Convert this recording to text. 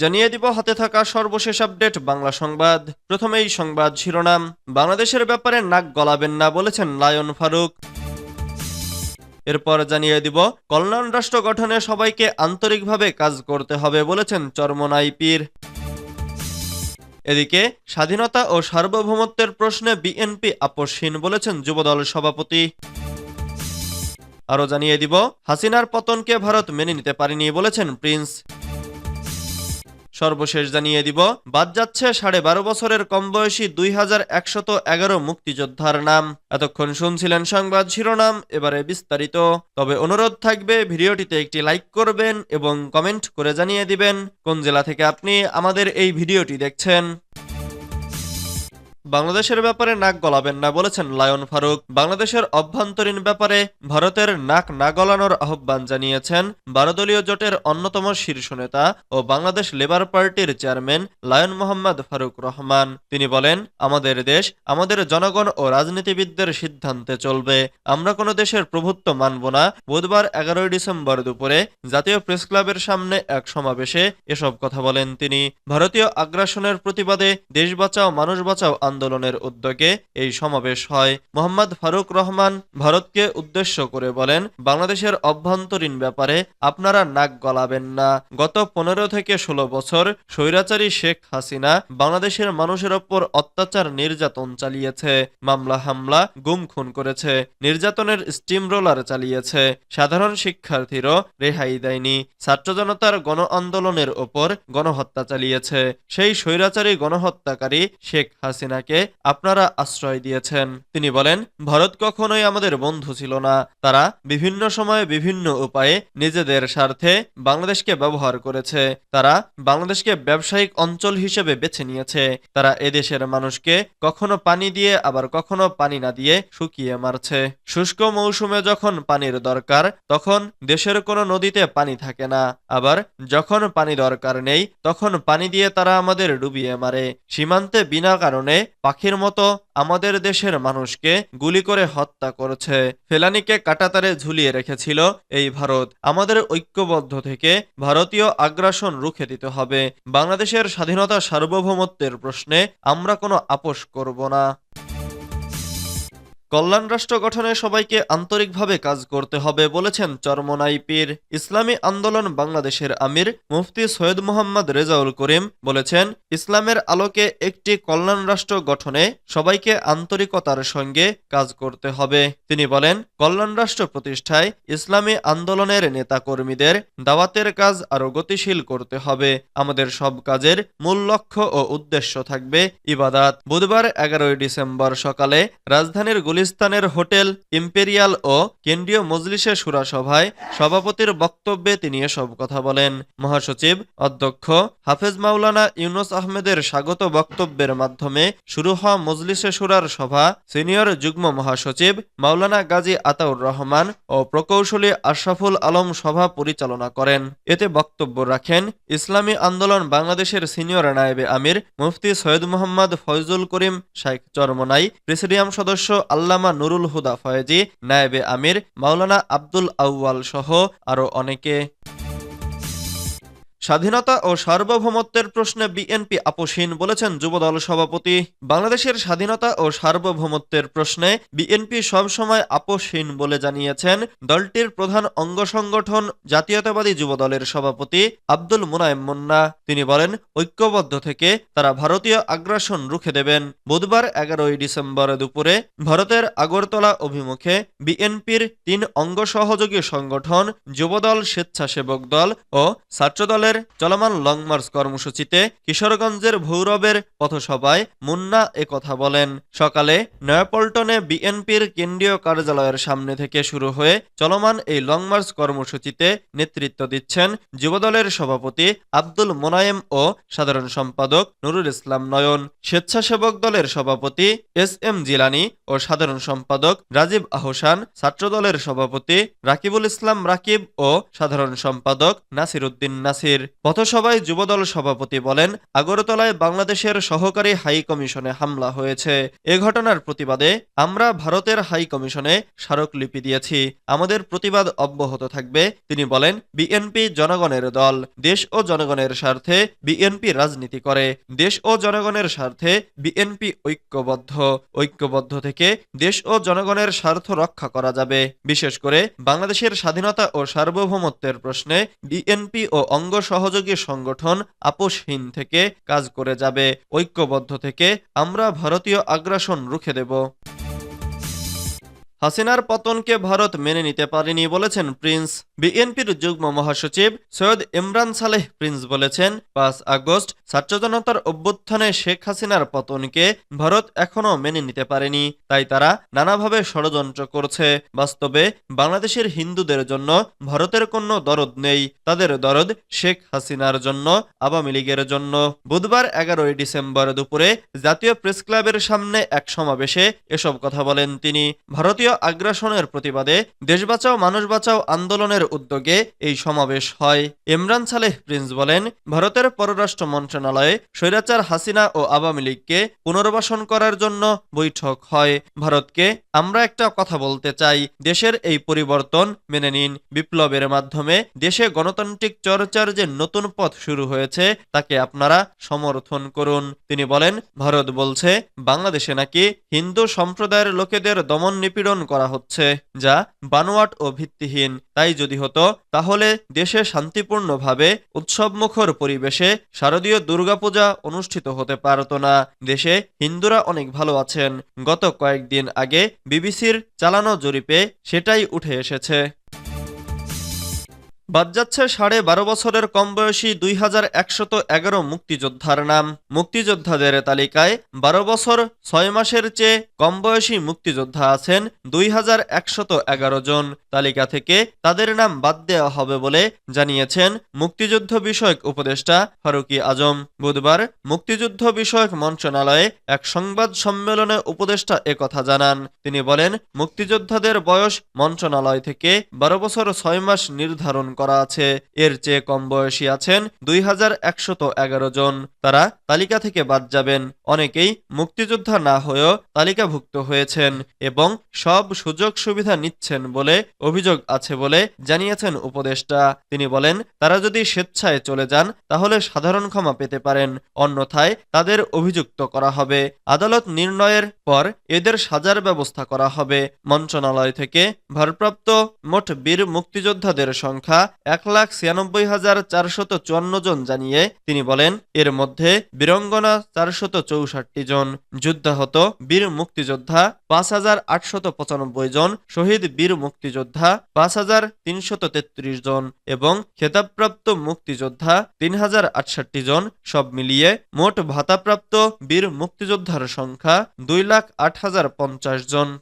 জানিয়ে দিব, হাতে থাকা সর্বশেষ আপডেট, বাংলা সংবাদ। প্রথমেই সংবাদ শিরোনাম। বাংলাদেশের ব্যাপারে নাক গলাবেন না বলেছেন লায়ন ফারুক। এরপর জানিয়ে দিব, কল্যাণ রাষ্ট্র গঠনে সবাইকে আন্তরিকভাবে কাজ করতে হবে বলেছেন চরমনাই পীর এদিকে, স্বাধীনতা ও সার্বভৌমত্বের প্রশ্নে বিএনপি আপোষহীন বলেছেন যুবদল সভাপতি। আরও জানিয়ে দিব, হাসিনার পতনকে ভারত মেনে নিতে পারেনি বলেছেন প্রিন্স। সর্বশেষ জানিয়ে দিব, বাদ যাচ্ছে সাড়ে বারো বছরের কম বয়সী দুই হাজার একশত এগারো মুক্তিযোদ্ধার নাম। এতক্ষণ শুনছিলেন সংবাদ শিরোনাম, এবারে বিস্তারিত। তবে অনুরোধ থাকবে, ভিডিওটিতে একটি লাইক করবেন এবং কমেন্ট করে জানিয়ে দিবেন, কোন জেলা থেকে আপনি আমাদের এই ভিডিওটি দেখছেন। বাংলাদেশের ব্যাপারে নাক গলাবেন না বলেছেন লায়ন ফারুক। বাংলাদেশের অভ্যন্তরীণ ব্যাপারে ভারতের নাক না গলানোর আহ্বান জানিয়েছেন বারোদলীয় জোটের অন্যতম শীর্ষ নেতা ও বাংলাদেশ লেবার পার্টির চেয়ারম্যান লায়ন মোহাম্মদ ফারুক রহমান। তিনি বলেন, আমাদের দেশ আমাদের জনগণ ও রাজনীতিবিদদের সিদ্ধান্তে চলবে। আমরা কোনো দেশের প্রভুত্ব মানব না। বুধবার এগারোই ডিসেম্বর দুপুরে জাতীয় প্রেস ক্লাবের সামনে এক সমাবেশে এসব কথা বলেন তিনি। ভারতীয় আগ্রাসনের প্রতিবাদে দেশ বাঁচাও, মানুষ বাঁচাও আন্দোলনের উদ্যোগে এই সমাবেশ হয়। মোহাম্মদ ফারুক রহমান ভারতকে উদ্দেশ্য করে বলেন, বাংলাদেশের অভ্যন্তরীণ ব্যাপারে আপনারা নাক গলাবেন না। গত পনেরো থেকে ষোলো বছর স্বৈরাচারী শেখ হাসিনা বাংলাদেশের মানুষের ওপর অত্যাচার নির্যাতন চালিয়েছে, মামলা হামলা গুম খুন করেছে, নির্যাতনের স্টিম রোলার চালিয়েছে। সাধারণ শিক্ষার্থীরও রেহাই দেয়নি। ছাত্র জনতার গণ আন্দোলনের ওপর গণহত্যা চালিয়েছে। সেই স্বৈরাচারী গণহত্যাকারী শেখ হাসিনাকে আপনারা আশ্রয় দিয়েছেন। তিনি বলেন, ভারত কখনোই আমাদের বন্ধু ছিল না। তারা বিভিন্ন সময়ে বিভিন্ন উপায়ে নিজেদের স্বার্থে বাংলাদেশকে ব্যবহার করেছে। তারা বাংলাদেশকে ব্যবসায়িক অঞ্চল হিসেবে বেছে নিয়েছে। তারা এদেশের মানুষকে কখনো পানি দিয়ে, আবার কখনো পানি না দিয়ে শুকিয়ে মারছে। শুষ্ক মৌসুমে যখন পানির দরকার, তখন দেশের কোনো নদীতে পানি থাকে না। আবার যখন পানি দরকার নেই, তখন পানি দিয়ে তারা আমাদের ডুবিয়ে মারে। সীমান্তে বিনা কারণে পাখির মতো আমাদের দেশের মানুষকে গুলি করে হত্যা করেছে। ফেলানিকে কাটাতারে ঝুলিয়ে রেখেছিল এই ভারত। আমাদের ঐক্যবদ্ধ থেকে ভারতীয় আগ্রাসন রুখে দিতে হবে। বাংলাদেশের স্বাধীনতা সার্বভৌমত্বের প্রশ্নে আমরা কোনো আপোষ করব না। কল্যাণ রাষ্ট্র গঠনে সবাইকে আন্তরিকভাবে কাজ করতে হবে বলেছেন চরমনাই পীর। ইসলামী আন্দোলন বাংলাদেশের আমির মুফতি সৈয়দ মোহাম্মদ রেজাউল করিম বলেছেন, ইসলামের আলোকে একটি কল্যাণ রাষ্ট্র গঠনে সবাইকে আন্তরিকতার সঙ্গে কাজ করতে হবে। তিনি বলেন, কল্যাণ রাষ্ট্র প্রতিষ্ঠায় ইসলামী আন্দোলনের নেতাকর্মীদের দাওয়াতের কাজ আরও গতিশীল করতে হবে। আমাদের সব কাজের মূল লক্ষ্য ও উদ্দেশ্য থাকবে ইবাদাত। বুধবার এগারোই ডিসেম্বর সকালে রাজধানীর গুলিস্তানের হোটেল ইম্পেরিয়াল ও কেন্দ্রীয় মজলিসে সুরা সভায় সভাপতির বক্তব্যে তিনি এসব কথা বলেন। মহাসচিব, অধ্যক্ষ হাফেজ মাওলানা ইউনুস আহমেদের স্বাগত বক্তব্যের মাধ্যমে শুরু হওয়া মজলিসে সুরার সভা সিনিয়র যুগ্ম মহাসচিব মাওলানা গাজী আতাউর রহমান ও প্রকৌশলী আশরাফুল আলম সভা পরিচালনা করেন। এতে বক্তব্য রাখেন ইসলামী আন্দোলন বাংলাদেশের সিনিয়র নায়েবে আমির, মুফতি সৈয়দ মোহাম্মদ ফয়জুল করিম, শাইখ চরমনাই, প্রেসিডিয়াম সদস্য আল্লামা নুরুল হুদা ফয়েজি নায়েবে আমির মাওলানা আব্দুল আউয়াল সহ আরও অনেকে। স্বাধীনতা ও সার্বভৌমত্বের প্রশ্নে বিএনপি আপোষহীন বলেছেন যুবদল সভাপতি। বাংলাদেশের স্বাধীনতা ও সার্বভৌমত্বের প্রশ্নে বিএনপি সবসময় আপোষহীন বলে জানিয়েছেন দলটির প্রধান অঙ্গ সংগঠন জাতীয়তাবাদী যুবদলের সভাপতি আব্দুল মুনায়েম মুন্না। তিনি বলেন, ঐক্যবদ্ধ থেকে তারা ভারতীয় আগ্রাসন রুখে দেবেন। বুধবার এগারোই ডিসেম্বর দুপুরে ভারতের আগরতলা অভিমুখে বিএনপির তিন অঙ্গ সহযোগী সংগঠন, যুবদল স্বেচ্ছাসেবক দল ও ছাত্রদলের চলমান লং মার্চ কর্মসূচিতে কিশোরগঞ্জের ভৌরবের পথসভায় মুন্না কথা বলেন। সকালে নয়াপল্টনে বিএনপির কেন্দ্রীয় কার্যালয়ের সামনে থেকে শুরু হয়ে চলমান এই লং মার্চ কর্মসূচিতে নেতৃত্ব দিচ্ছেন যুবদলের সভাপতি আব্দুল মোনায়েম ও সাধারণ সম্পাদক নুরুল ইসলাম নয়ন। স্বেচ্ছাসেবক দলের সভাপতি এস এম জিলানি ও সাধারণ সম্পাদক রাজীব আহসান, ছাত্রদলের সভাপতি রাকিবুল ইসলাম রাকিব ও সাধারণ সম্পাদক নাসির উদ্দিন নাসির। পথসভায় যুবদল সভাপতি বলেন, আগরতলায় বাংলাদেশের সহকারী হাই কমিশনে হামলা হয়েছে। এ ঘটনার প্রতিবাদে আমরা ভারতের হাই কমিশনে স্মারকলিপি দিয়েছি। আমাদের প্রতিবাদ অব্যাহত থাকবে, তিনি বলেন, বিএনপি জনগণের দল, দেশ ও জনগণের স্বার্থে বিএনপি রাজনীতি করে। দেশ ও জনগণের স্বার্থে বিএনপি ঐক্যবদ্ধ। ঐক্যবদ্ধ থেকে দেশ ও জনগণের স্বার্থ রক্ষা করা যাবে। বিশেষ করে বাংলাদেশের স্বাধীনতা ও সার্বভৌমত্বের প্রশ্নে বিএনপি ও অঙ্গ সহযোগী সংগঠন আপোষহীন থেকে কাজ করে যাবে, ঐক্যবদ্ধ থেকে আমরা ভারতীয় আগ্রাসন রুখে দেব। হাসিনার পতনকে ভারত মেনে নিতে পারেনি বলেছেন প্রিন্স বিএনপির যুগ্ম মহাসচিব সৈয়দ ইমরান সালেহ প্রিন্স বলেছেন, পাঁচ আগস্ট ছাত্র জনতার অভ্যুত্থানে শেখ হাসিনার পতনকে ভারত এখনও মেনে নিতে পারেনি। তাই তারা নানাভাবে ষড়যন্ত্র করছে। বাস্তবে বাংলাদেশের হিন্দুদের জন্য ভারতের কোনো দরদ নেই। তাদের দরদ শেখ হাসিনার জন্য, আওয়ামী লীগের জন্য। বুধবার এগারোই ডিসেম্বর দুপুরে জাতীয় প্রেস ক্লাবের সামনে এক সমাবেশে এসব কথা বলেন তিনি। ভারতীয় আগ্রাসনের প্রতিবাদে দেশ বাঁচাও, মানুষ বাঁচাও আন্দোলনের উদ্যোগে এই সমাবেশ হয়। ইমরান সালেহ প্রিন্স বলেন, ভারতের পররাষ্ট্র মন্ত্রণালয়ে স্বৈরাচার হাসিনা ও আওয়ামী লীগকে পুনর্বাসন করার জন্য বৈঠক হয়। ভারতকে আমরা একটা কথা বলতে চাই, দেশের এই পরিবর্তন মেনে নিন। বিপ্লবের মাধ্যমে দেশে গণতান্ত্রিক চর্চার যে নতুন পথ শুরু হয়েছে, তাকে আপনারা সমর্থন করুন। তিনি বলেন, ভারত বলছে, বাংলাদেশে নাকি হিন্দু সম্প্রদায়ের লোকেদের দমন নিপীড়ন করা হচ্ছে, যা বানোয়াট ও ভিত্তিহীন। তাই যদি হতো তাহলে দেশে শান্তিপূর্ণভাবে উৎসবমুখর পরিবেশে শারদীয় দুর্গাপূজা অনুষ্ঠিত হতে পারত না। দেশে হিন্দুরা অনেক ভালো আছেন। গত কয়েকদিন আগে বিবিসির চালানো জরিপে সেটাই উঠে এসেছে। বাদ যাচ্ছে সাড়ে বারো বছরের কম বয়সী দুই হাজার একশত এগারো মুক্তিযোদ্ধার নাম। মুক্তিযোদ্ধাদের তালিকায় বারো বছর, ছয় মাসের চেয়ে কম বয়সী মুক্তিযোদ্ধা আছেন দুই হাজার একশত এগারো জন। তালিকা থেকে তাদের নাম বাদ দেওয়া হবে বলে জানিয়েছেন মুক্তিযুদ্ধ বিষয়ক উপদেষ্টা ফারুকি আজম। বুধবার মুক্তিযুদ্ধ বিষয়ক মন্ত্রণালয়ে এক সংবাদ সম্মেলনে উপদেষ্টা একথা জানান। তিনি বলেন, মুক্তিযোদ্ধাদের বয়স মন্ত্রণালয় থেকে বারো বছর, ছয় মাস নির্ধারণ করা আছে। এর চেয়ে কম বয়সী আছেন দুই জন। তারা তালিকা থেকে বাদ যাবেন। অনেকেই মুক্তিযোদ্ধা না হয়েও তালিকাভুক্ত হয়েছেন এবং সব সুযোগ সুবিধা নিচ্ছেন বলে অভিযোগ আছে বলে জানিয়েছেন উপদেষ্টা। তিনি বলেন, তারা যদি স্বেচ্ছায় চলে যান, তাহলে সাধারণ ক্ষমা পেতে পারেন। অন্যথায় তাদের অভিযুক্ত করা হবে। আদালত নির্ণয়ের পর এদের সাজার ব্যবস্থা করা হবে। মন্ত্রণালয় থেকে ভারপ্রাপ্ত মোট বীর মুক্তিযোদ্ধাদের সংখ্যা এক লাখ ছিয়ানব্বই হাজার চারশত চুয়ান্ন জন জানিয়ে তিনি বলেন, এর মধ্যে বীরঙ্গনা চারশত চৌষট্টি জন, যুদ্ধাহত বীর মুক্তিযোদ্ধা পাঁচ হাজার আটশত পঁচানব্বই জন, শহীদ বীর মুক্তিযোদ্ধা পাঁচ হাজার তিনশত তেত্রিশ জন এবং খেতাবপ্রাপ্ত মুক্তিযোদ্ধা তিন হাজার আটষট্টি জন। সব মিলিয়ে মোট ভাতাপ্রাপ্ত বীর মুক্তিযোদ্ধার সংখ্যা দুই লাখ আট হাজার পঞ্চাশ জন।